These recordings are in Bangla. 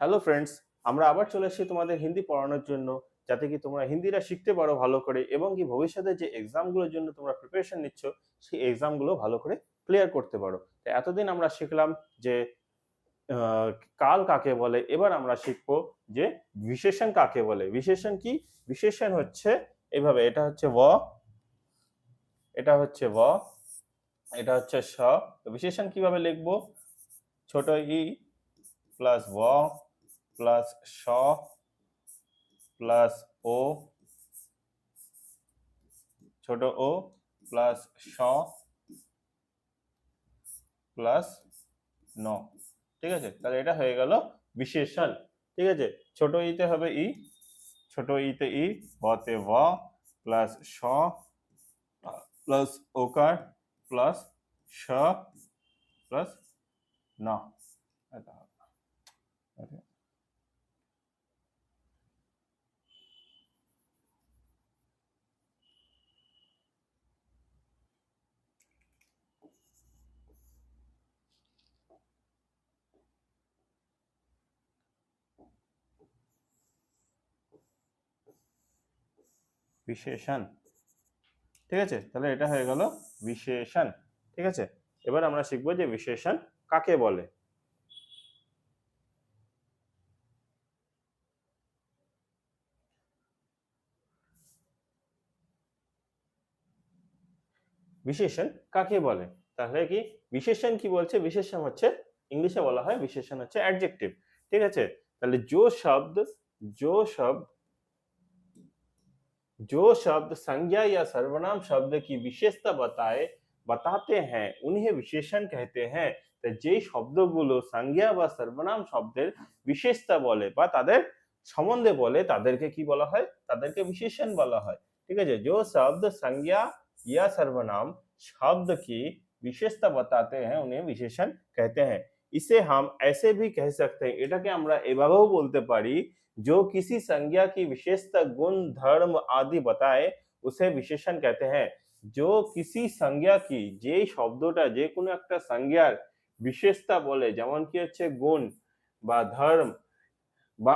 হ্যালো ফ্রেন্ডস আমরা আবার চলে এসেছি তোমাদের হিন্দি পড়ানোর জন্য, যাতে কি তোমরা হিন্দিটা শিখতে পারো ভালো করে এবং কি ভবিষ্যতে যে এক্সামগুলোর জন্য তোমরা প্রিপারেশন নিচ্ছ, সেই এক্সামগুলো ভালো করে ক্লিয়ার করতে পারো। তো এতদিন আমরা শিখলাম যে কাল কাকে বলে, এবার আমরা শিখব যে বিশেষণ কাকে বলে। বিশেষণ কি? বিশেষণ হচ্ছে এভাবে, এটা হচ্ছে ব, এটা হচ্ছে ব, এটা হচ্ছে স। বিশেষণ কীভাবে লিখব? ছোট ই প্লাস ব প্লাস স প্লাস ও, ছোট ও, প্লাস স প্লাস ন। ঠিক আছে? তাহলে এটা হয়ে গেল বিশেষণ। ঠিক আছে? ছোট ইতে হবে ই, ছোট ইতে ই, বতে ব, প্লাস স প্লাস ওকার, প্লাস স প্লাস ন। বিশেষণ। ঠিক আছে? তাহলে এটা হয়ে গেল বিশেষণ। ঠিক আছে? এবার আমরা শিখব যে বিশেষণ কাকে বলে? বিশেষণ কাকে বলে? তাহলে কি? বিশেষণ কি বলছে? বিশেষণ হচ্ছে, ইংলিশে বলা হয় বিশেষণ হচ্ছে অ্যাডজেক্টিভ ঠিক আছে? তাহলে জো শব্দ জো শব্দ जो शब्द संज्ञा या सर्वनाम शब्द की विशेषता बताए बताते हैं उन्हें विशेषण कहते हैं তো যেই শব্দগুলো সংজ্ঞা বা সর্বনাম শব্দের বিশেষতা বলে বা তাদের সম্বন্ধে বলে তাদেরকে কি বলা হয় তাদেরকে বিশেষণ বলা হয় ঠিক আছে जो शब्द संज्ञा या सर्वनाम शब्द की विशेषता बताते हैं उन्हें विशेषण कहते हैं इसे हम ऐसे भी कह सकते हैं এটাকে আমরা এভাবেও বলতে পারি जो किसी संज्ञा की विशेषता गुण धर्म आदि बताए उसे विशेषण कहते हैं जो किसी संज्ञा की যেই শব্দটা যে কোনো একটা সংজ্ঞার বিশেষতা বলে যেমন কি হচ্ছে গুণ বা ধর্ম বা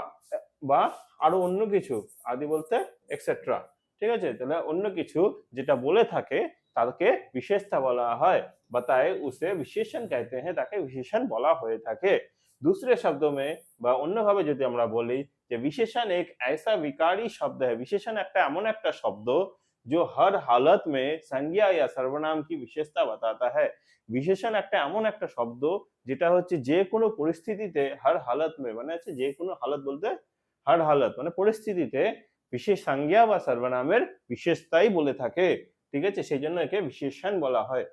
বা আরো অন্য কিছু আদি বলতে এক্সেট্রা ঠিক আছে তাহলে অন্য কিছু যেটা বলে থাকে তাকে বিশেষতা বলা হয় बताए उसे विशेषण कहते हैं তাকে বিশেষণ বলা হয়ে থাকে दूसरे शब्दों में বা অন্যভাবে যদি আমরা বলি যে विशेषण एक ऐसा विकारी शब्द है विशेषण একটা এমন একটা শব্দ जो हर हालत में संज्ञा या सर्वनाम की विशेषता बताता है বিশেষণ একটা এমন একটা শব্দ যেটা হচ্ছে যে কোনো পরিস্থিতিতে হর হালত মে মানে হচ্ছে যে কোনো হালত বলতে হর হালত মানে পরিস্থিতিতে বিশেষ সংজ্ঞা বা সর্বনামের বিশেষতাই বলে থাকে ঠিক আছে সেই জন্য একে বিশেষণ বলা হয়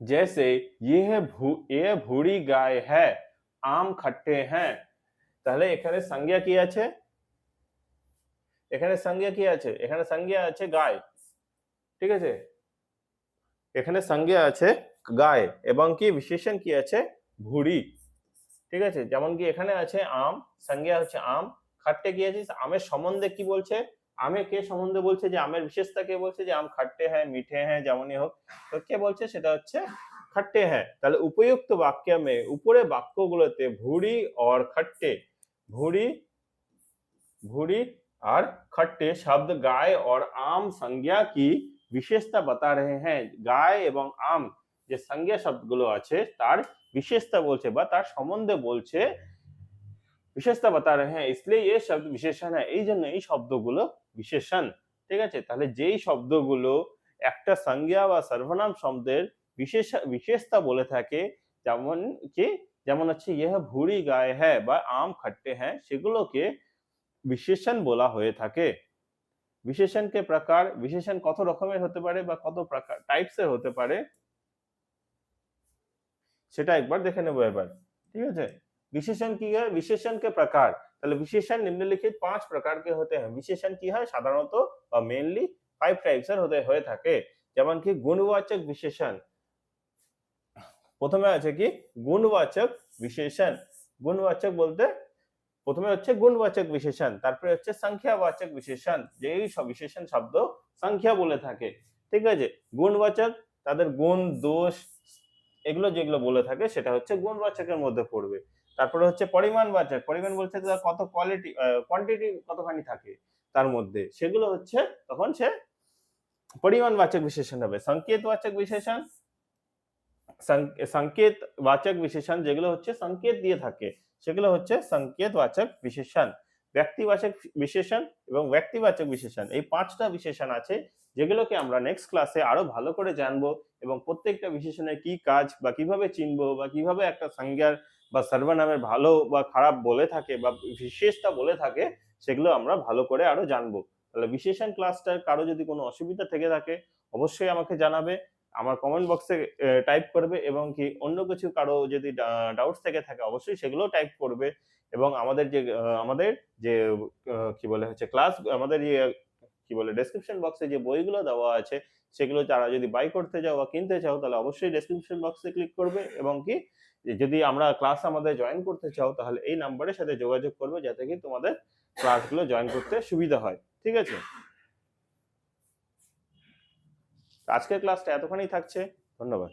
जैसे यह भू ये भूरी गाय है আম খট্টে হ্যাঁ তাহলে এখানে সংজ্ঞা কি আছে এখানে সংজ্ঞা কি আছে এখানে সংজ্ঞা আছে গায় ঠিক আছে এখানে সংজ্ঞা আছে গায় এবং কি বিশেষণ কি আছে ভুড়ি ঠিক আছে যেমন কি এখানে আছে আম সংজ্ঞা হচ্ছে আম খাট্টে কি আছে আমের সম্বন্ধে কি বলছে আমে কে সম্বন্ধে বলছে যে আমের বিশেষতা কে বলছে যে আম খাট্টে হ্যাঁ মিঠে হ্যাঁ যেমনই হোক তো কে বলছে সেটা হচ্ছে खट्टे हैं তাহলে উপযুক্ত বাক্য মে উপরে বাক্যগুলোতে ভুড়ি और खट्टे भूरी भूरी और खट्टे शब्द गाय और आम संज्ञा की विशेषता बता रहे हैं গায় এবং আম যে সংজ্ঞা শব্দগুলো আছে তার বিশেষতা বলছে বা তার সম্বন্ধে বলছে বিশেষতা बता रहे हैं इसलिए ये शब्द विशेषण है এই জন্য এই শব্দগুলো বিশেষণ ঠিক আছে তাহলে যেই শব্দগুলো একটা সংজ্ঞা বা সর্বনাম শব্দের বিশেষ বিশেষতা বলে থাকে যেমন কি যেমন হচ্ছে ইহ ভুড়ি গায়ে হ্যাঁ বা আম খট্টে হ্যাঁ সেগুলোকে বিশেষণ বলা হয়ে থাকে বিশেষণকে প্রকার বিশেষণ কত রকমের হতে পারে বা কত প্রকার টাইপসের হতে পারে সেটা একবার দেখে নেবো এবার ঠিক আছে विशेषण की है विशेषण के प्रकार তাহলে বিশেষণ নিম্নলিখিত পাঁচ প্রকার के होते हैं বিশেষণ কি হয় সাধারণত বা মেইনলি ফাইভ টাইপস এর হতে হয়ে থাকে যেমন কি গুণবাচক বিশেষণ প্রথমে আছে কি গুণবাচক বিশেষণ গুণবাচক বলতে প্রথমে হচ্ছে গুণবাচক বিশেষণ তারপরে হচ্ছে সংখ্যাবাচক বিশেষণ যে এই সব বিশেষণ শব্দ সংখ্যা বলে থাকে ঠিক আছে গুণবাচক তাদের গুণ দোষ এগুলো যেগুলো বলে থাকে সেটা হচ্ছে গুণবাচকের মধ্যে পড়বে তারপরে হচ্ছে পরিমাণবাচক পরিমাণ বলছে কত কোয়ালিটি কোয়ান্টিটি কতখানি থাকে তার মধ্যে, সেগুলো হচ্ছে তখন সে পরিমাণবাচক বিশেষণ হবে। সংকেতবাচক বিশেষণ সং- সংকেতবাচক বিশেষণ যেগুলো হচ্ছে সংকেত দিয়ে থাকে, সেগুলো হচ্ছে সংকেতবাচক বিশেষণ ব্যক্তিবাচক বিশেষণ এবং ব্যক্তিবাচক বিশেষণ এই পাঁচটা বিশেষণ আছে যেগুলোকে আমরা নেক্সট ক্লাসে আরও ভালো করে জানব এবং প্রত্যেকটা বিশেষণের কি কাজ বা কীভাবে চিনবো বা কীভাবে একটা সংজ্ঞার বা সর্বনামের ভালো বা খারাপ বলে থাকে বা বিশেষটা বলে থাকে, সেগুলো আমরা ভালো করে আরও জানব। তাহলে বিশেষণ ক্লাসটার কারও যদি কোনো অসুবিধা থেকে থাকে, অবশ্যই আমাকে জানাবে, আমার কমেন্ট বক্সে টাইপ করবে এবং কি অন্য কিছু কারও যদি ডাউটস থেকে থাকে, অবশ্যই সেগুলো টাইপ করবে এবং আমাদের যে আমাদের যে কি বলে হচ্ছে ক্লাস আমাদের যে কি বলে ডেসক্রিপশন বক্সে যে বইগুলো দেওয়া আছে, সেগুলো যারা যদি বাই করতে চাও বা কিনতে চাও, তাহলে অবশ্যই ডেসক্রিপশন বক্সে ক্লিক করবে এবং কি যদি আমরা ক্লাস আমাদের জয়েন করতে চাও, তাহলে এই নাম্বারের সাথে যোগাযোগ করবে যাতে কি তোমাদের ক্লাসগুলো জয়েন করতে সুবিধা হয়, ঠিক আছে? আজকের ক্লাসটা এতখানি থাকছে, ধন্যবাদ।